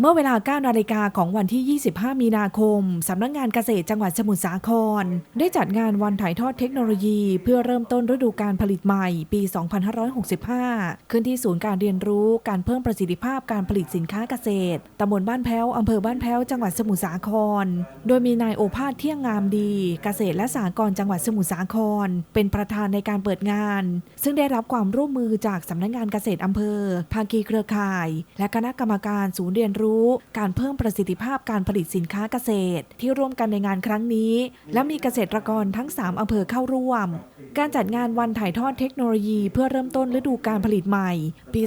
เมื่อเวลา 9 นาฬิกาของวันที่ 25 มีนาคม สำนักงงานเกษตรจังหวัดสมุทรสาคร ได้จัดงานวันถ่ายทอดเทคโนโลยี เพื่อเริ่มต้นฤดูการผลิตใหม่ปี 2565 ขึ้นที่ศูนย์การเรียนรู้การเพิ่มประสิทธิภาพการผลิตสินค้าเกษตร ตำบลบ้านแพ้ว อำเภอบ้านแพ้ว จังหวัดสมุทรสาคร โดยมีนายโอภาสเที่ยงงามดี เกษตรและสหกรณ์จังหวัดสมุทรสาคร เป็นประธานในการเปิดงาน ซึ่งได้รับความร่วมมือจากสำนักงานเกษตรอำเภอ ภาคีเครือข่าย และคณะกรรมการศูนย์เรียนรู้การเพิ่มประสิทธิภาพการผลิตสินค้าเกษตร ที่ร่วมกันในงานครั้งนี้ และมีเกษตรกรทั้ง 3 อำเภอเข้าร่วม การจัดงานวันถ่ายทอดเทคโนโลยีเพื่อเริ่มต้นฤดูการผลิตใหม่ ปี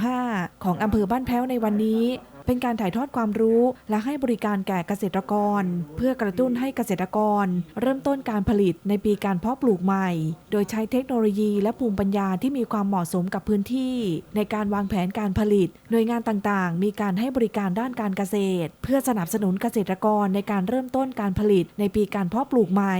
2565 ของอำเภอบ้านแพ้วในวันนี้ เป็นการถ่ายทอดความรู้ และให้บริการแก่เกษตรกร เพื่อกระตุ้นให้เกษตรกร เริ่มต้นการผลิตในปีการเพาะปลูกใหม่ โดยใช้เทคโนโลยีและภูมิปัญญาที่มีความเหมาะสมกับพื้นที่ ในการวางแผนการผลิต หน่วยงานต่างๆ มีการให้บริการด้านการเกษตร เพื่อสนับสนุนเกษตรกรในการเริ่มต้นการผลิตในปีการเพาะปลูกใหม่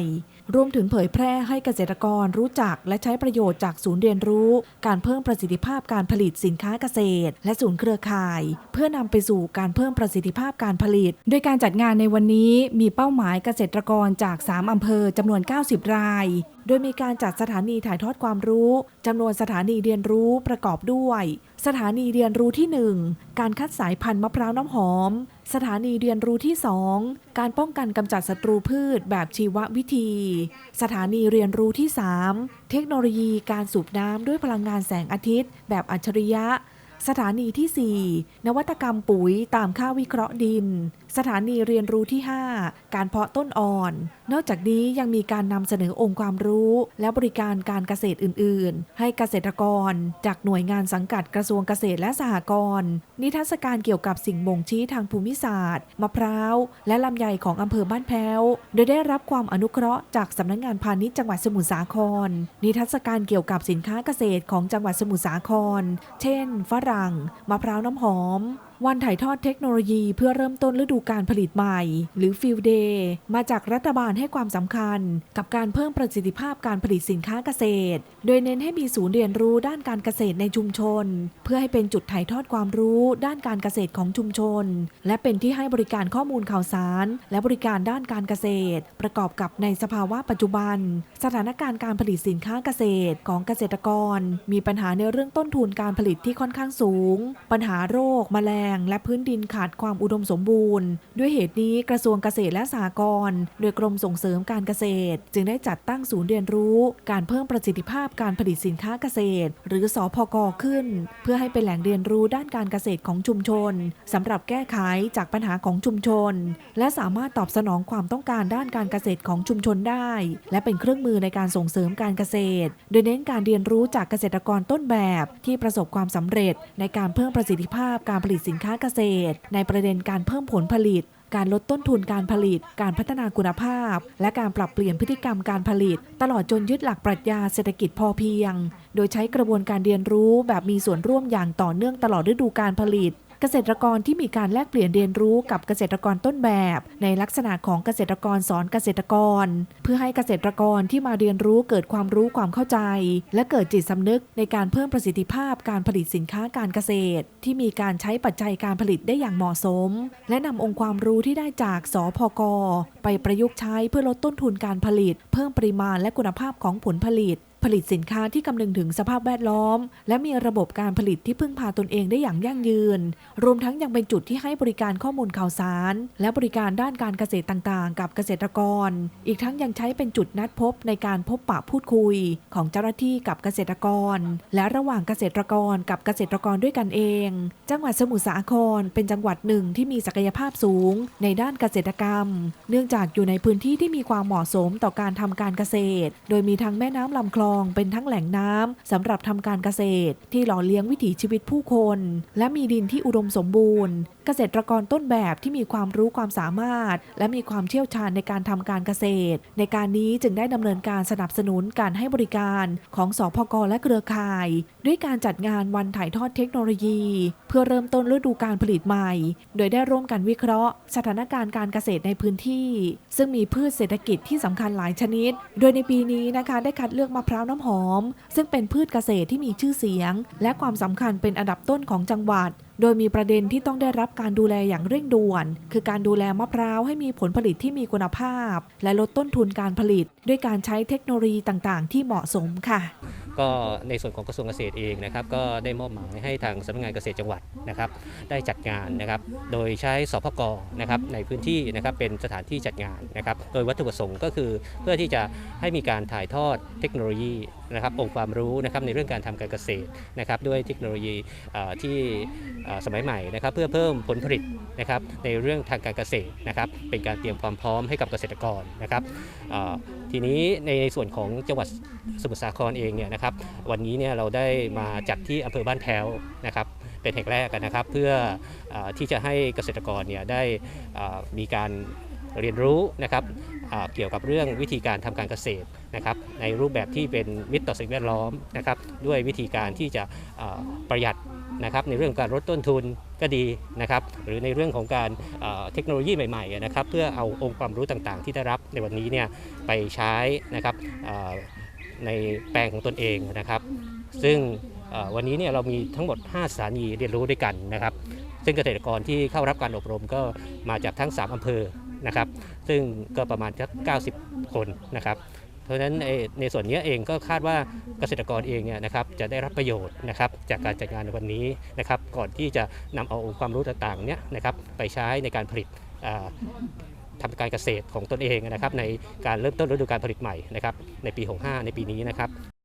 รวมถึงเผยแพร่ให้เกษตรกรรู้จักและใช้ประโยชน์จากศูนย์เรียนรู้ การเพิ่มประสิทธิภาพการผลิตสินค้าเกษตร และศูนย์เครือข่าย เพื่อนำไปสู่การเพิ่มประสิทธิภาพการผลิต โดยการจัดงานในวันนี้มีเป้าหมายเกษตรกรจาก 3 อำเภอจำนวน 90 ราย โดยมีการจัดสถานีถ่ายทอดความรู้จำนวนสถานีเรียนรู้ประกอบด้วย สถานีเรียนรู้ที่ 1 การคัดสายพันธุ์มะพร้าวน้ำหอม สถานีเรียนรู้ที่ 2 การป้องกันกำจัดศัตรูพืชแบบชีววิธี สถานีเรียนรู้ที่ 3 เทคโนโลยีการสูบน้ำด้วยพลังงานแสงอาทิตย์ แบบอัจฉริยะสถานีที่ 4 นวัตกรรมปุ๋ยตามค่าวิเคราะห์ดินสถานีเรียนรู้ที่ 5 การเพาะต้นอ่อน นอกจากนี้ยังมีการนำเสนอองค์ความรู้ และบริการการเกษตรอื่น ๆ ให้เกษตรกร จากหน่วยงานสังกัดกระทรวงเกษตรและสหกรณ์นิทรรศการเกี่ยวกับสิ่งบ่งชี้ทางภูมิศาสตร์ มะพร้าว และลำไยของอำเภอบ้านแพ้ว โดยได้รับความอนุเคราะห์จากสำนักงานพาณิชย์จังหวัดสมุทรสาคร นิทรรศการเกี่ยวกับสินค้าเกษตรของจังหวัดสมุทรสาคร เช่น ฝรั่ง มะพร้าวน้ำหอม วันถ่ายทอดเทคโนโลยีเพื่อเริ่มต้นฤดูการผลิตใหม่ หรือฟิลเดย์มาจากรัฐบาลให้ความสำคัญ กับการเพิ่มประสิทธิภาพการผลิตสินค้าเกษตร โดยเน้นให้มีศูนย์เรียนรู้ด้านการเกษตรในชุมชน เพื่อให้เป็นจุดถ่ายทอดความรู้ด้านการเกษตรของชุมชน และเป็นที่ให้บริการข้อมูลข่าวสาร และบริการด้านการเกษตร ประกอบกับในสภาวะปัจจุบัน สถานการณ์การผลิตสินค้าเกษตรของเกษตรกร มีปัญหาในเรื่องต้นทุนการผลิตที่ค่อนข้างสูง ปัญหาโรคแมลงงและพื้นดินขาดความอุดมสมบูรณ์ ด้วยเหตุนี้กระทรวงเกษตรและสหกรณ์โดยกรมส่งเสริมการเกษตร จึงได้จัดตั้งศูนย์เรียนรู้ การเพิ่มประสิทธิภาพการผลิตสินค้าเกษตร หรือสอพกขึ้น เพื่อให้เป็นแหล่งเรียนรู้ด้านการเกษตรของชุมชนสำหรับแก้ไขจากปัญหาของชุมชน และสามารถตอบสนองความต้องการด้านการเกษตรของชุมชนได้ และเป็นเครื่องมือในการส่งเสริมการเกษตร โดยเน้นการเรียนรู้จากเกษตรกรต้นแบบ ที่ประสบความสำเร็จในการเพิ่มประสิทธิภาพการผลิตสินค้าเกษตร ในประเด็นการเพิ่มผลผลิต การลดต้นทุนการผลิต การพัฒนาคุณภาพ และการปรับเปลี่ยนพฤติกรรมการผลิต ตลอดจนยึดหลักปรัชญาเศรษฐกิจพอเพียง โดยใช้กระบวนการเรียนรู้แบบมีส่วนร่วมอย่างต่อเนื่องตลอดฤดูการผลิต เกษตรกรที่มีการแลกเปลี่ยนเรียนรู้กับเกษตรกรต้นแบบ ในลักษณะของเกษตรกรสอนเกษตรกร เพื่อให้เกษตรกรที่มาเรียนรู้เกิดความรู้ความเข้าใจ และเกิดจิตสำนึกในการเพิ่มประสิทธิภาพการผลิตสินค้าการเกษตร ที่มีการใช้ปัจจัยการผลิตได้อย่างเหมาะสม และนำองค์ความรู้ที่ได้จากสพก ไปประยุกต์ใช้เพื่อลดต้นทุนการผลิต เพิ่มปริมาณและคุณภาพของผลผลิต ผลิตสินค้าที่คำนึงถึงสภาพแวดล้อม และมีระบบการผลิตที่พึ่งพาตนเองได้อย่างยั่งยืน รวมทั้งยังเป็นจุดที่ให้บริการข้อมูลข่าวสาร และบริการด้านการเกษตรต่างๆ กับเกษตรกร อีกทั้งยังใช้เป็นจุดนัดพบในการพบปะพูดคุย ของเจ้าหน้าที่กับเกษตรกร และระหว่างเกษตรกรกับเกษตรกรด้วยกันเอง จังหวัดสมุทรสาครเป็นจังหวัดหนึ่งที่มีศักยภาพสูง ในด้านเกษตรกรรม เนื่องจากอยู่ในพื้นที่ที่มีความเหมาะสมต่อการทำการเกษตร โดยมีทั้งแม่น้ำลำคลองเป็นทั้งแหล่งน้ำสำหรับทำการเกษตร ที่หล่อเลี้ยงวิถีชีวิตผู้คน และมีดินที่อุดมสมบูรณ์ เกษตรกรต้นแบบที่มีความรู้ความสามารถ และมีความเชี่ยวชาญในการทำการเกษตร ในการนี้จึงได้ดำเนินการสนับสนุนการให้บริการของสพกและเครือข่าย ด้วยการจัดงานวันถ่ายทอดเทคโนโลยี เพื่อเริ่มต้นฤดูการผลิตใหม่ โดยได้ร่วมกันวิเคราะห์ สถานการณ์การเกษตรในพื้นที่ ซึ่งมีพืชเศรษฐกิจที่สำคัญหลายชนิด โดยในปีนี้นะคะได้คัดเลือกมะพร้าวน้ำหอม ซึ่งเป็นพืชเกษตรที่มีชื่อเสียง และความสำคัญเป็นอันดับต้นของจังหวัด โดยมีประเด็นที่ต้องได้รับการดูแลอย่างเร่งด่วน คือการดูแลมะพร้าวให้มีผลผลิตที่มีคุณภาพ และลดต้นทุนการผลิต ด้วยการใช้เทคโนโลยีต่างๆ ที่เหมาะสมค่ะ ก็ในส่วนของกระทรวงเกษตรเองนะครับก็ได้มอบหมายให้ทางสำนักงานเกษตรจังหวัดนะครับได้จัดงานนะครับโดยใช้สพกนะครับในพื้นที่นะครับเป็นสถานที่จัดงานนะครับโดยวัตถุประสงค์ก็คือเพื่อที่จะให้มีการถ่ายทอดเทคโนโลยีนะครับองค์ความรู้นะครับในเรื่องการทำการเกษตรนะครับด้วยเทคโนโลยีที่สมัยใหม่นะครับเพื่อเพิ่มผลผลิตนะครับในเรื่องทางการเกษตรนะครับเป็นการเตรียมความพร้อมให้กับเกษตรกรนะครับทีนี้ในส่วนของจังหวัดสมุทรสาครเองเนี่ยนะครับวันนี้เนี่ยเราได้มาจัดที่อำเภอบ้านแพ้วนะครับ เป็นแห่งแรกกันนะครับ เพื่ออที่จะให้เกษตรกรเนี่ยได้มีการเรียนรู้นะครับเกี่ยวกับเรื่องวิธีการทำการเกษตรนะครับ ในรูปแบบที่เป็นมิตรต่อสิ่งแวดล้อมนะครับ ด้วยวิธีการที่จะประหยัดนะครับในเรื่องการลดต้นทุนก็ดีนะครับ หรือในเรื่องของการเทคโนโลยีใหม่ๆนะครับ เพื่อเอาองค์ความรู้ต่างๆ ที่ได้รับในวันนี้เนี่ยไปใช้นะครับ ในแปลงของตนเองนะครับ ซึ่งเอ่อวันนี้เนี่ยเรามีทั้งหมด 5 สถานีเรียนรู้ด้วยกันนะครับ ซึ่งเกษตรกรที่เข้ารับการอบรมก็มาจากทั้ง 3 อำเภอนะครับ ซึ่งก็ประมาณสัก90 คนนะครับ เพราะฉะนั้นในในส่วนนี้เองก็คาดว่าเกษตรกรเองเนี่ยนะครับจะได้รับประโยชน์นะครับจากการจัดงานในวันนี้นะครับ ก่อนที่จะนำเอาองค์ความรู้ต่างๆเนี่ยนะครับไปใช้ในการผลิต ทำทำการเกษตรของตนเองนะครับในการเริ่มต้นฤดูการผลิตใหม่นะครับในปี 65 ในปีนี้นะครับ